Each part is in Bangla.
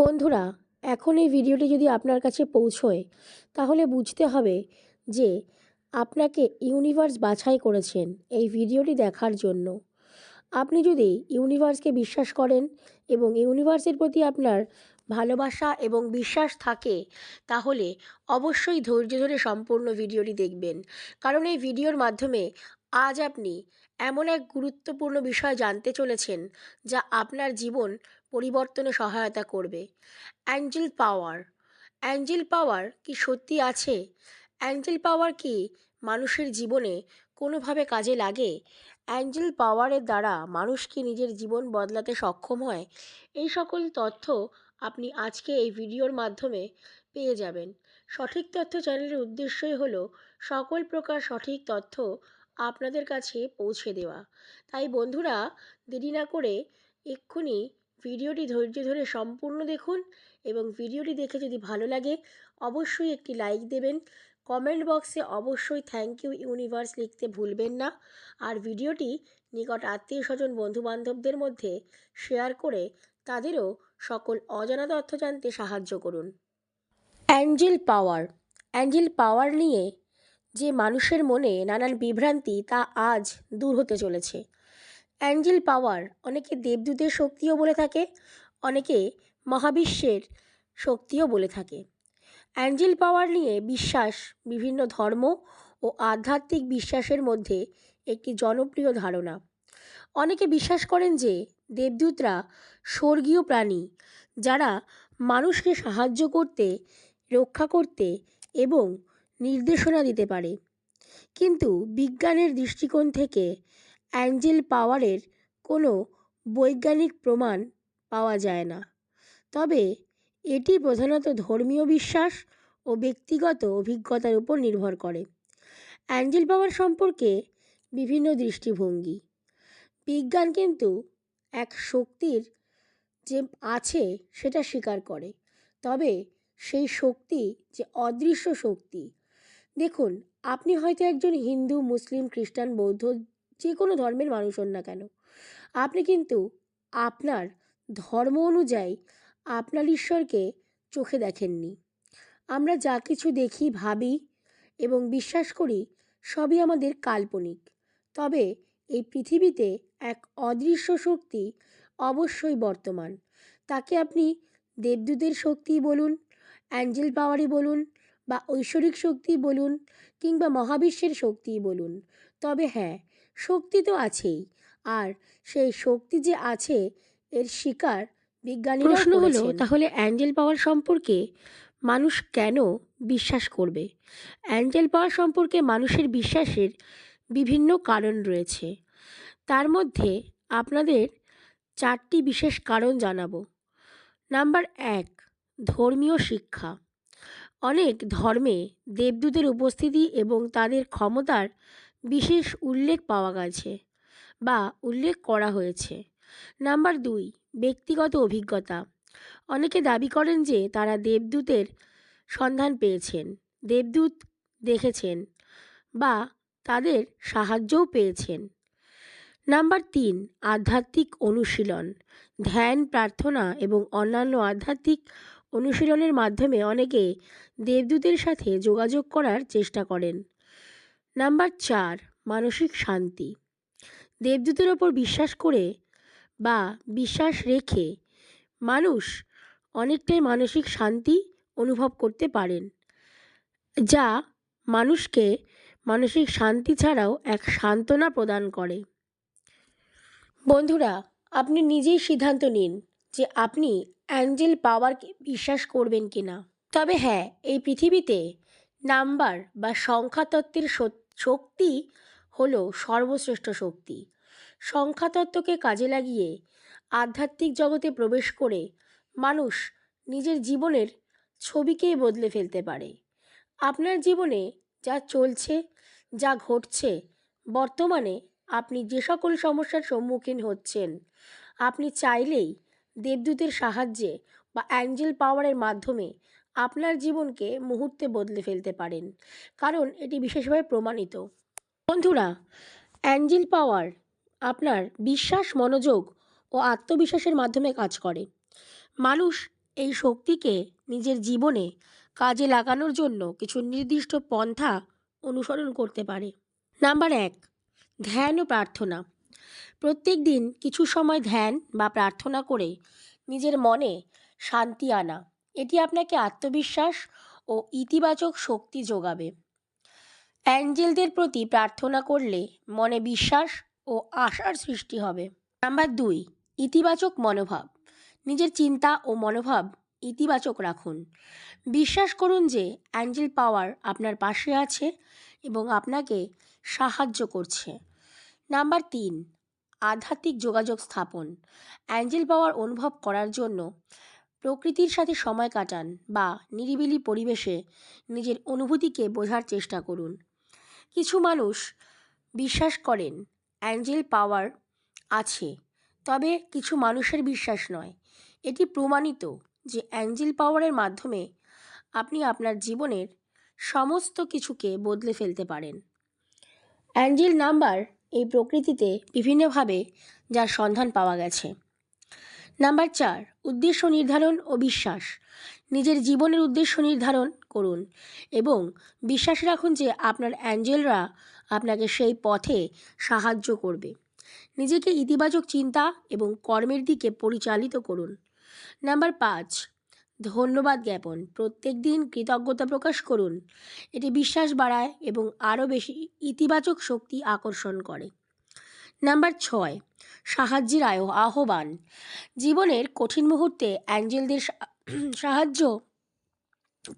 বন্ধুরা, এখন এই ভিডিওটি যদি আপনার কাছে পৌঁছয়, তাহলে বুঝতে হবে যে আপনাকে ইউনিভার্স বাছাই করেছেন এই ভিডিওটি দেখার জন্য। আপনি যদি ইউনিভার্সকে বিশ্বাস করেন এবং ইউনিভার্সের প্রতি আপনার ভালোবাসা এবং বিশ্বাস থাকে, তাহলে অবশ্যই ধৈর্য ধরে সম্পূর্ণ ভিডিওটি দেখবেন। কারণ এই ভিডিওর মাধ্যমে আজ আপনি এমন এক গুরুত্বপূর্ণ বিষয় জানতে চলেছেন, যা আপনার জীবন পরিবর্তনে সহায়তা করবে। অ্যাঞ্জেল পাওয়ার। অ্যাঞ্জেল পাওয়ার কি সত্যি আছে? অ্যাঞ্জেল পাওয়ার কি মানুষের জীবনে কোনোভাবে কাজে লাগে? অ্যাঞ্জেল পাওয়ারের দ্বারা মানুষ কি নিজের জীবন বদলাতে সক্ষম হয়? এই সকল তথ্য আপনি আজকে এই ভিডিওর মাধ্যমে পেয়ে যাবেন। সঠিক তথ্য চ্যানেলের উদ্দেশ্যই হলো সকল প্রকার সঠিক তথ্য আপনাদের কাছে পৌঁছে দেওয়া। তাই বন্ধুরা, দেরি না করে এক্ষুনি ভিডিওটি ধৈর্য ধরে সম্পূর্ণ দেখুন এবং ভিডিওটি দেখে যদি ভালো লাগে, অবশ্যই একটি লাইক দেবেন। কমেন্ট বক্সে অবশ্যই থ্যাংক ইউ ইউনিভার্স লিখতে ভুলবেন না। আর ভিডিওটি নিকট আত্মীয় স্বজন বন্ধুবান্ধবদের মধ্যে শেয়ার করে তাদেরও সকল অজানা তথ্য জানতে সাহায্য করুন। অ্যাঞ্জেল পাওয়ার। অ্যাঞ্জেল পাওয়ার নিয়ে যে মানুষের মনে নানান বিভ্রান্তি তা আজ দূর হতে চলেছে। অ্যাঞ্জেল পাওয়ার অনেকে দেবদূতের শক্তিও বলে থাকে, অনেকে মহাবিশ্বের শক্তিও বলে থাকে। অ্যাঞ্জেল পাওয়ার নিয়ে বিশ্বাস, বিভিন্ন ধর্ম ও আধ্যাত্মিক বিশ্বাসের মধ্যে একটি জনপ্রিয় ধারণা। অনেকে বিশ্বাস করেন যে দেবদূতরা স্বর্গীয় প্রাণী, যারা মানুষকে সাহায্য করতে, রক্ষা করতে এবং নির্দেশনা দিতে পারে। কিন্তু বিজ্ঞানের দৃষ্টিকোণ থেকে অ্যাঞ্জেল পাওয়ারের কোনো বৈজ্ঞানিক প্রমাণ পাওয়া যায় না। তবে এটি প্রধানত ধর্মীয় বিশ্বাস ও ব্যক্তিগত অভিজ্ঞতার উপর নির্ভর করে। অ্যাঞ্জেল পাওয়ার সম্পর্কে বিভিন্ন দৃষ্টিভঙ্গি। বিজ্ঞান কিন্তু এক শক্তির যে আছে সেটা স্বীকার করে। তবে সেই শক্তি যে অদৃশ্য শক্তি। দেখুন, আপনি হয়তো একজন হিন্দু, মুসলিম, খ্রিস্টান, বৌদ্ধ যে কোনো ধর্মের মানুষ হন না কেন। আপনি কিন্তু আপনার ধর্ম অনুযায়ী আপনার ঈশ্বরকে চোখে দেখেননি। আমরা যা কিছু দেখি, ভাবি এবং বিশ্বাস করি সবই আমাদের কাল্পনিক। তবে এই পৃথিবীতে এক অদৃশ্য শক্তি অবশ্যই বর্তমান। তাকে আপনি দেবদূতের শক্তি বলুন, অ্যাঞ্জেল পাওয়ারই বলুন বা ঐশ্বরিক শক্তি বলুন কিংবা মহাবিশ্বের শক্তি বলুন। তবে হ্যাঁ শক্তি তো আছেই। আর সেই শক্তি যে আছে এর শিকার বিজ্ঞানী প্রশ্ন হলো তাহলে অ্যাঞ্জেল পাওয়ার সম্পর্কে মানুষ কেন বিশ্বাস করবে? অ্যাঞ্জেল পাওয়ার সম্পর্কে মানুষের বিশ্বাসের বিভিন্ন কারণ রয়েছে। তার মধ্যে আপনাদের চারটি বিশেষ কারণ জানাব। নাম্বার এক ধর্মীয় শিক্ষা। অনেক ধর্মে দেবদূতের উপস্থিতি এবং তাদের ক্ষমতার বিশেষ উল্লেখ পাওয়া গেছে বা উল্লেখ করা হয়েছে। নাম্বার দুই, ব্যক্তিগত অভিজ্ঞতা। অনেকে দাবি করেন যে তারা দেবদূতের সন্ধান পেয়েছেন, দেবদূত দেখেছেন বা তাদের সাহায্যও পেয়েছেন। নাম্বার তিন, আধ্যাত্মিক অনুশীলন। ধ্যান, প্রার্থনা এবং অন্যান্য আধ্যাত্মিক অনুশীলনের মাধ্যমে অনেকে দেবদূতের সাথে যোগাযোগ করার চেষ্টা করেন। নাম্বার চার, মানসিক শান্তি। দেবদূতের ওপর বিশ্বাস করে বা বিশ্বাস রেখে মানুষ অনেকটাই মানসিক শান্তি অনুভব করতে পারেন, যা মানুষকে মানসিক শান্তি ছাড়াও এক সান্ত্বনা প্রদান করে। বন্ধুরা, আপনি নিজেই সিদ্ধান্ত নিন যে আপনি অ্যাঞ্জেল পাওয়ারকে বিশ্বাস করবেন কি না তবে হ্যাঁ এই পৃথিবীতে নাম্বার বা সংখ্যাতত্ত্বের সত- শক্তি হলো সর্বশ্রেষ্ঠ শক্তি। সংখ্যাতত্ত্বকে কাজে লাগিয়ে আধ্যাত্মিক জগতে প্রবেশ করে মানুষ নিজের জীবনের ছবিকেই বদলে ফেলতে পারে। আপনার জীবনে যা চলছে, যা ঘটছে, বর্তমানে আপনি যে সকল সমস্যার সম্মুখীন হচ্ছেন, আপনি চাইলেই দেবদূতের সাহায্যে বা অ্যাঞ্জেল পাওয়ারের মাধ্যমে আপনার জীবনকে মুহূর্তে বদলে ফেলতে পারেন। কারণ এটি বিশেষভাবে প্রমাণিত। বন্ধুরা, অ্যাঞ্জেল পাওয়ার আপনার বিশ্বাস, মনোযোগ ও আত্মবিশ্বাসের মাধ্যমে কাজ করে। মানুষ এই শক্তিকে নিজের জীবনে কাজে লাগানোর জন্য কিছু নির্দিষ্ট পন্থা অনুসরণ করতে পারে। নাম্বার এক, ধ্যান ও প্রার্থনা। প্রত্যেক দিন কিছু সময় ধ্যান বা প্রার্থনা করে নিজের মনে শান্তি আনা। এটি আপনাকে আত্মবিশ্বাস ও ইতিবাচক শক্তি যোগাবে। অ্যাঞ্জেলদের প্রতি প্রার্থনা করলে মনে বিশ্বাস ও আশার সৃষ্টি হবে। নাম্বার দুই, ইতিবাচক মনোভাব। নিজের চিন্তা ও মনোভাব ইতিবাচক রাখুন। বিশ্বাস করুন যে অ্যাঞ্জেল পাওয়ার আপনার পাশে আছে এবং আপনাকে সাহায্য করছে। নাম্বার তিন, আধ্যাত্মিক যোগাযোগ স্থাপন। অ্যাঞ্জেল পাওয়ার অনুভব করার জন্য প্রকৃতির সাথে সময় কাটান বা নিরিবিলি পরিবেশে নিজের অনুভূতিকে বোঝার চেষ্টা করুন। কিছু মানুষ বিশ্বাস করেন, অ্যাঞ্জেল পাওয়ার আছে তবে কিছু মানুষের বিশ্বাস নয়। এটি প্রমাণিত যে অ্যাঞ্জেল পাওয়ারের মাধ্যমে আপনি আপনার জীবনের সমস্ত কিছুকে বদলে ফেলতে পারেন। অ্যাঞ্জেল নাম্বার এই প্রকৃতিতে বিভিন্নভাবে যার সন্ধান পাওয়া গেছে। নাম্বার চার, উদ্দেশ্য নির্ধারণ ও বিশ্বাস। নিজের জীবনের উদ্দেশ্য নির্ধারণ করুন এবং বিশ্বাস রাখুন যে আপনার অ্যাঞ্জেলরা আপনাকে সেই পথে সাহায্য করবে। নিজেকে ইতিবাচক চিন্তা এবং কর্মের দিকে পরিচালিত করুন। নাম্বার পাঁচ, ধন্যবাদ জ্ঞাপন। প্রত্যেক দিন কৃতজ্ঞতা প্রকাশ করুন। এটি বিশ্বাস বাড়ায় এবং আরও বেশি ইতিবাচক শক্তি আকর্ষণ করে। নাম্বার ছয়, সাহায্যের আয়, আহ্বান। জীবনের কঠিন মুহূর্তে অ্যাঞ্জেলদের সাহায্য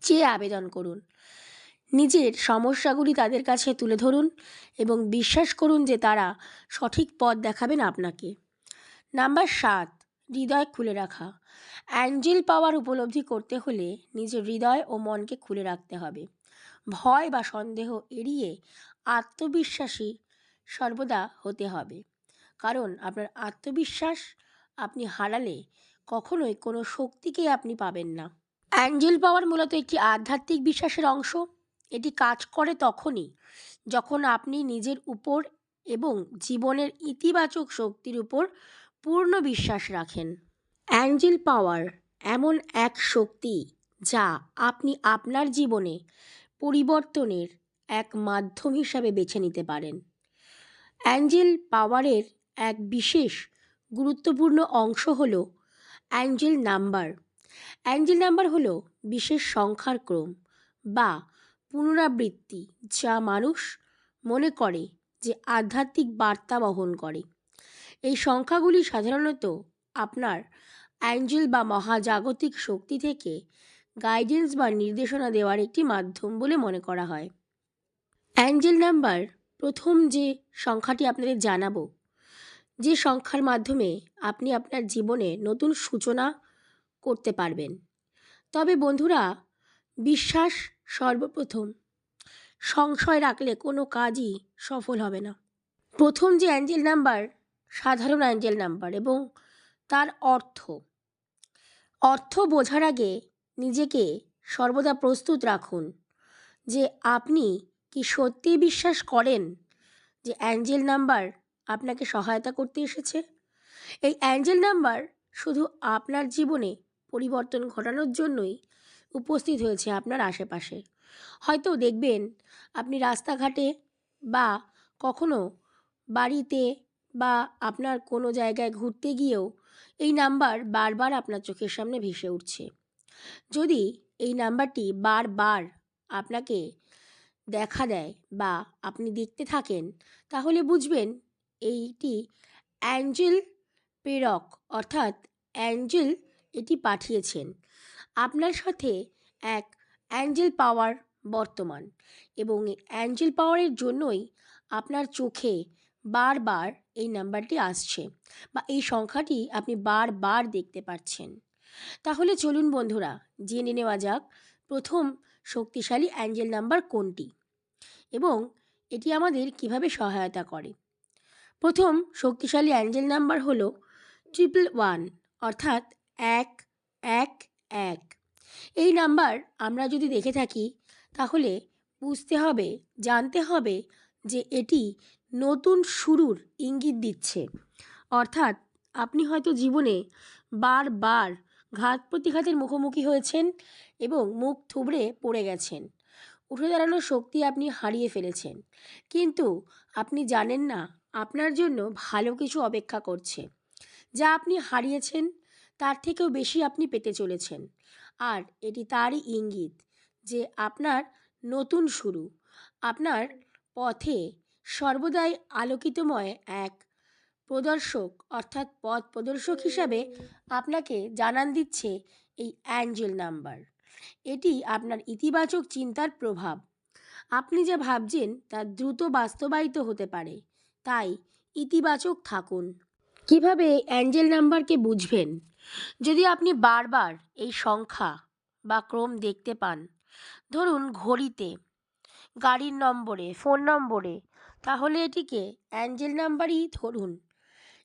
চেয়ে আবেদন করুন। নিজের সমস্যাগুলি তাদের কাছে তুলে ধরুন এবং বিশ্বাস করুন যে তারা সঠিক পথ দেখাবেন আপনাকে। নাম্বার সাত, হৃদয় খুলে রাখা। অ্যাঞ্জেল পাওয়ার উপলব্ধি করতে হলে নিজের হৃদয় ও মনকে খুলে রাখতে হবে। ভয় বা সন্দেহ এড়িয়ে আত্মবিশ্বাসী সর্বদা হতে হবে। কারণ আপনার আত্মবিশ্বাস আপনি হারালে কখনোই কোনো শক্তিকেই আপনি পাবেন না। অ্যাঞ্জেল পাওয়ার মূলত একটি আধ্যাত্মিক বিশ্বাসের অংশ। এটি কাজ করে তখনই যখন আপনি নিজের উপর এবং জীবনের ইতিবাচক শক্তির উপর পূর্ণ বিশ্বাস রাখেন। অ্যাঞ্জেল পাওয়ার এমন এক শক্তি যা আপনি আপনার জীবনে পরিবর্তনের এক মাধ্যম হিসাবে বেছে নিতে পারেন। অ্যাঞ্জেল পাওয়ারের এক বিশেষ গুরুত্বপূর্ণ অংশ হল অ্যাঞ্জেল নাম্বার। অ্যাঞ্জেল নাম্বার হল বিশেষ সংখ্যার ক্রম বা পুনরাবৃত্তি যা মানুষ মনে করে যে আধ্যাত্মিক বার্তা বহন করে। এই সংখ্যাগুলি সাধারণত আপনার অ্যাঞ্জেল বা মহাজাগতিক শক্তি থেকে গাইডেন্স বা নির্দেশনা দেওয়ার একটি মাধ্যম বলে মনে করা হয়। অ্যাঞ্জেল নাম্বার প্রথম যে সংখ্যাটি আপনাদের জানাব, যে সংখ্যার মাধ্যমে আপনি আপনার জীবনে নতুন সূচনা করতে পারবেন। তবে বন্ধুরা, বিশ্বাস সর্বপ্রথম। সংশয় রাখলে কোনো কাজই সফল হবে না। প্রথম যে অ্যাঞ্জেল নাম্বার, সাধারণ অ্যাঞ্জেল নাম্বার এবং তার অর্থ। অর্থ বোঝার আগে নিজেকে সর্বদা প্রস্তুত রাখুন যে আপনি কি সত্যিই বিশ্বাস করেন যে অ্যাঞ্জেল নাম্বার আপনাকে সহায়তা করতে এসেছে? এই অ্যাঞ্জেল নাম্বার শুধু আপনার জীবনে পরিবর্তন ঘটানোর জন্যই উপস্থিত হয়েছে আপনার আশেপাশে। হয়তো দেখবেন আপনি রাস্তাঘাটে বা কখনো বাড়িতে বা আপনার কোনো জায়গায় ঘুরতে গিয়েও এই নাম্বার বারবার আপনার চোখের সামনে ভেসে উঠছে। যদি এই নাম্বারটি বারবার আপনাকে দেখা দেয় বা আপনি দেখতে থাকেন, তাহলে বুঝবেন এইটি অ্যাঞ্জেল প্রেরক অর্থাৎ অ্যাঞ্জেল এটি পাঠিয়েছেন। আপনার সাথে এক অ্যাঞ্জেল পাওয়ার বর্তমান এবং অ্যাঞ্জেল পাওয়ারের জন্যই আপনার চোখে বারবার এই নাম্বারটি আসছে বা এই সংখ্যাটি আপনি বারবার দেখতে পাচ্ছেন। তাহলে চলুন বন্ধুরা, জেনে নেওয়া যাক। প্রথম শক্তিশালী অ্যাঞ্জেল নাম্বার কোনটি? এবং এটি আমাদের কীভাবে সহায়তা করে? প্রথম শক্তিশালী অ্যাঞ্জেল নাম্বার হলো ট্রিপল ওয়ান অর্থাৎ এক এক এক। এই নাম্বার আমরা যদি দেখে থাকি, তাহলে বুঝতে হবে, জানতে হবে যে এটি নতুন শুরুর ইঙ্গিত দিচ্ছে। অর্থাৎ আপনি হয়তো জীবনে বারবার ঘাত প্রতিঘাতের মুখোমুখি হয়েছেন এবং মুখ থুবড়ে পড়ে গেছেন। উঠে দাঁড়ানোর শক্তি আপনি হারিয়ে ফেলেছেন। কিন্তু আপনি জানেন না, আপনার জন্য ভালো কিছু অপেক্ষা করছে। যা আপনি হারিয়েছেন, তার থেকেও বেশি আপনি পেতে চলেছেন। আর এটি তারই ইঙ্গিত যে আপনার নতুন শুরু, আপনার পথে সর্বদাই আলোকিতময় এক প্রদর্শক অর্থাৎ পথ প্রদর্শক হিসাবে আপনাকে জানান দিচ্ছে এই অ্যাঞ্জেল নাম্বার। এটি আপনার ইতিবাচক চিন্তার প্রভাব। আপনি যা ভাবছেন তা দ্রুত বাস্তবায়িত হতে পারে তাই ইতিবাচক থাকুন। কীভাবে অ্যাঞ্জেল নাম্বারকে বুঝবেন? যদি আপনি বারবার এই সংখ্যা বা ক্রম দেখতে পান ধরুন ঘড়িতে গাড়ির নম্বরে ফোন নম্বরে তাহলে এটিকে অ্যাঞ্জেল নাম্বারই ধরুন।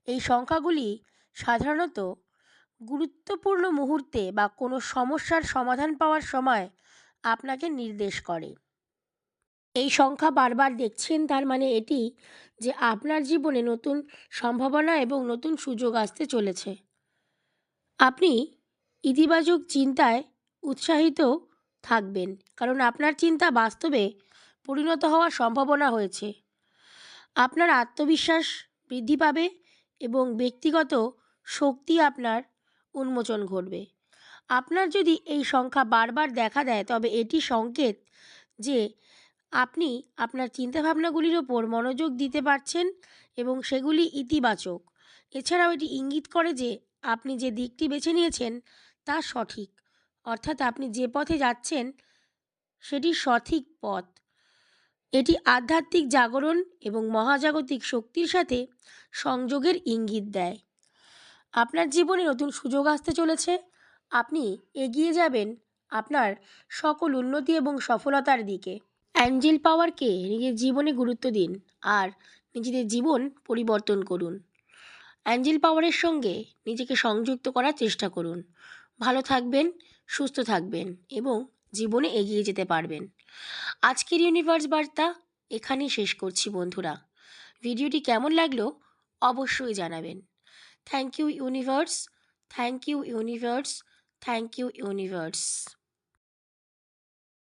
এই সংখ্যাগুলি সাধারণত গুরুত্বপূর্ণ মুহূর্তে বা কোনো সমস্যার সমাধান পাওয়ার সময় আপনাকে নির্দেশ করে। এই সংখ্যা বারবার দেখছেন, তার মানে এটি যে আপনার জীবনে নতুন সম্ভাবনা এবং নতুন সুযোগ আসতে চলেছে। আপনি ইতিবাচক চিন্তায় উৎসাহিত থাকবেন, কারণ আপনার চিন্তা বাস্তবে পরিণত হওয়ার সম্ভাবনা হয়েছে। আপনার আত্মবিশ্বাস বৃদ্ধি পাবে এবং ব্যক্তিগত শক্তি আপনার উন্মোচন ঘটবে। আপনার যদি এই সংখ্যা বারবার দেখা দেয়, তবে এটি সংকেত যে আপনি আপনার চিন্তাভাবনাগুলির ওপর মনোযোগ দিতে পারছেন এবং সেগুলি ইতিবাচক। এছাড়াও এটি ইঙ্গিত করে যে আপনি যে দিকটি বেছে নিয়েছেন, তা সঠিক। অর্থাৎ আপনি যে পথে যাচ্ছেন, সেটি সঠিক পথ। এটি আধ্যাত্মিক জাগরণ এবং মহাজাগতিক শক্তির সাথে সংযোগের ইঙ্গিত দেয়। আপনার জীবনে নতুন সুযোগ আসতে চলেছে। আপনি এগিয়ে যাবেন আপনার সকল উন্নতি এবং সফলতার দিকে। অ্যাঞ্জেল পাওয়ারকে নিজের জীবনে গুরুত্ব দিন আর নিজেদের জীবন পরিবর্তন করুন। অ্যাঞ্জেল পাওয়ারের সঙ্গে নিজেকে সংযুক্ত করার চেষ্টা করুন। ভালো থাকবেন, সুস্থ থাকবেন এবং জীবনে এগিয়ে যেতে পারবেন। আজকের ইউনিভার্স বার্তা এখানেই শেষ করছি বন্ধুরা। ভিডিওটি কেমন লাগল অবশ্যই জানাবেন। Thank you universe, thank you universe, thank you universe.